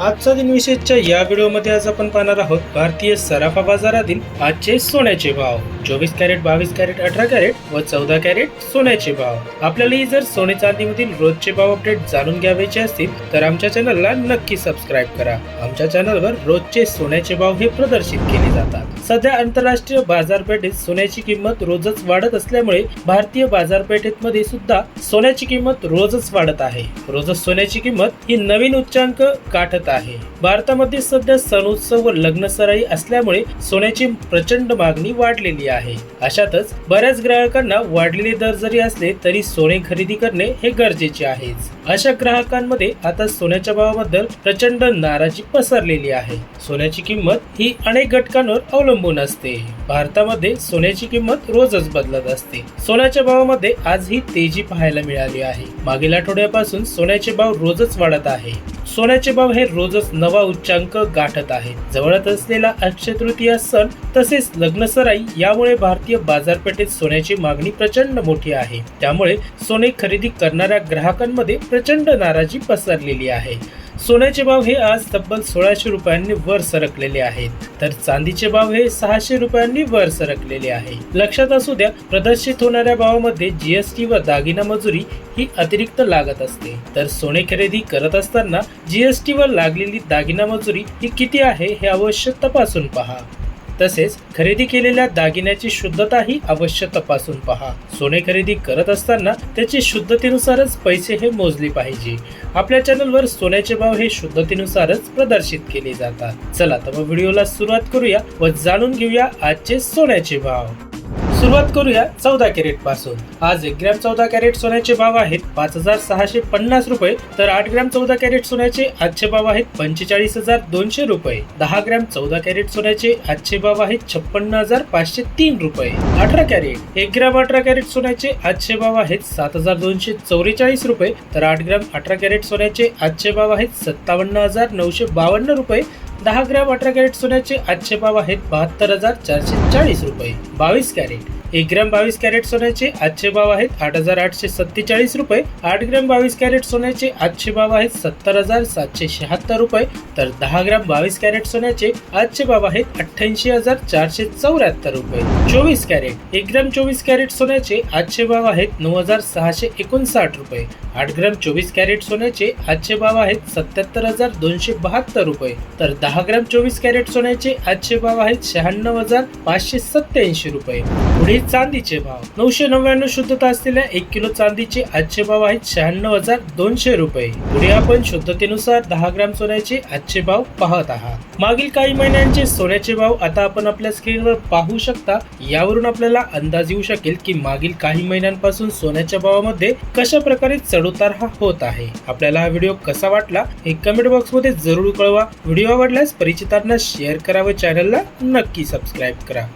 आजचा दिन विशेषच्या या व्हिडिओमध्ये आज आपण पाहणार आहोत भारतीय सराफा बाजारातील आजचे सोन्याचे भाव. चोवीस कॅरेट बावीस कॅरेट अठरा कॅरेट व चौदा कॅरेट सोन्याचे भाव. आपल्यालाही जर सोने चांदीमधील रोजचे भाव अपडेट जाणून घ्यावायचे असतील तर आमच्या चॅनलला नक्की सबस्क्राईब करा. आमच्या चॅनलवर रोजचे सोन्याचे भाव हे प्रदर्शित केले जातात. सध्या आंतरराष्ट्रीय बाजारपेठेत सोन्याची किंमत रोजच वाढत असल्यामुळे भारतीय बाजारपेठेत मध्ये सुद्धा सोन्याची किंमत रोजच वाढत आहे. रोजच सोन्याची किंमत ही नवीन उच्चांक गाठत आहे. भारतामध्ये सध्या सण उत्सव व लग्न सराई असल्यामुळे सोन्याची प्रचंड मागणी वाढलेली आहे. अशातच बऱ्याच ग्राहकांना वाढलेले दर जरी असले तरी सोने खरेदी करणे हे गरजेचे आहेच अशा ग्राहकांमध्ये आता सोन्याच्या भावाबद्दल प्रचंड नाराजी पसरलेली आहे. सोन्याची किंमत ही अनेक घटकांवर अवलंबून असते. भारतामध्ये सोन्याची किंमत रोजच बदलत असते. सोन्याच्या भावामध्ये आज ही तेजी पाहायला मिळाली आहे. मागील आठवड्यापासून सोन्याचे भाव रोजच वाढत आहे. सोन्याचे भाव हे रोजच नवा उच्चांक गाठत आहेत जवळच असलेला अक्षय तृतीया सण तसेच लग्नसराई यामुळे भारतीय बाजारपेठेत सोन्याची मागणी प्रचंड मोठी आहे. त्यामुळे सोने खरेदी करणाऱ्या ग्राहकांमध्ये प्रचंड नाराजी पसरलेली आहे. सोन्याचे भाव हे आज तब्बल सोळाशे रुपयांनी वर सरकलेले आहेत. तर चांदीचे भाव हे सहाशे रुपयांनी वर सरकलेले आहे. लक्षात असू द्या प्रदर्शित होणाऱ्या भावामध्ये जीएसटी व दागिना मजुरी ही अतिरिक्त लागत असते. तर सोने खरेदी करत असताना जीएसटी वर लागलेली दागिना मजुरी ही किती आहे हे अवश्य तपासून पहा. तसेच खरेदी केलेल्या दागिन्याची शुद्धताही अवश्य तपासून पहा. सोने खरेदी करत असताना त्याची शुद्धतेनुसारच पैसे हे मोजले पाहिजे. आपल्या चॅनलवर सोन्याचे भाव हे शुद्धतेनुसारच प्रदर्शित केले जातात. चला तर मग व्हिडिओला सुरुवात करूया व जाणून घेऊया आजचे सोन्याचे भाव. सुरुवात करूया चौदा कॅरेटपासून. आज एक ग्रॅम चौदा कॅरेट सोन्याचे भाव आहेत पाच हजार सहाशे पन्नास रुपये तर आठ ग्रॅम चौदा कॅरेट सोन्याचे आजचे भाव आहेत पंचेचाळीस हजार दोनशे रुपये. दहा ग्रॅम चौदा कॅरेट सोन्याचे आजचे भाव आहेत छप्पन्न हजार पाचशे तीन रुपये. अठरा कॅरेट एक ग्रॅम अठरा कॅरेट सोन्याचे आजचे भाव आहेत सात हजार दोनशे चौवेचाळीस रुपये तर आठ ग्रॅम अठरा कॅरेट सोन्याचे आजचे भाव आहेत सत्तावन्न हजार नऊशे बावन्न रुपये दहा ग्रॅम अठरा कॅरेट सोन्याचे आजचे भाव आहेत बहात्तर हजार चारशे चाळीस रुपये. बावीस कॅरेट. एक ग्रॅम बावीस कॅरेट सोन्याचे आजचे भाव आहेत आठ हजार आठशे सत्तेचाळीस रुपये. आठ ग्रॅम बावीस कॅरेट सोन्याचे आजचे भाव आहेत सत्तर हजार सातशे शहात्तर रुपये. तर दहा ग्रॅम बावीस कॅरेट सोन्याचे आजचे भाव आहेत अठ्ठ्याऐंशी हजार चारशे चौऱ्याहत्तर रुपये. चोवीस कॅरेट एक ग्रॅम चोवीस कॅरेट सोन्याचे आजचे भाव आहेत नऊ हजार सहाशे एकोणसाठ रुपये. आठ ग्रॅम चोवीस कॅरेट सोन्याचे आजचे भाव आहेत सत्याहत्तर हजार दोनशे बहात्तर रुपये. तर दहा ग्रॅम चोवीस कॅरेट सोन्याचे आजचे भाव आहेत शहाण्णव हजार पाचशे सत्याऐंशी रुपये. पुढे चांदीचे भाव. नऊशे नव्याण्णव शुद्धता असलेल्या एक किलो चांदीचे आजचे भाव आहेत शहाण्णव हजार दोनशे रुपये. पुढे आपण शुद्धतेनुसार दहा ग्राम सोन्याचे आजचे भाव पाहत आहात. मागील काही महिन्यांचे सोन्याचे भाव आता आपण आपल्या स्क्रीनवर पाहू शकता. यावरून आपल्याला अंदाज येऊ शकेल की मागील काही महिन्यांपासून सोन्याच्या भावामध्ये कशा प्रकारे चढउतार हा होत आहे. आपल्याला हा व्हिडिओ कसा वाटला हे कमेंट बॉक्समध्ये जरूर कळवा. व्हिडिओ आवडल्यास परिचितांना शेअर करा व चॅनलला नक्की सबस्क्राईब करा.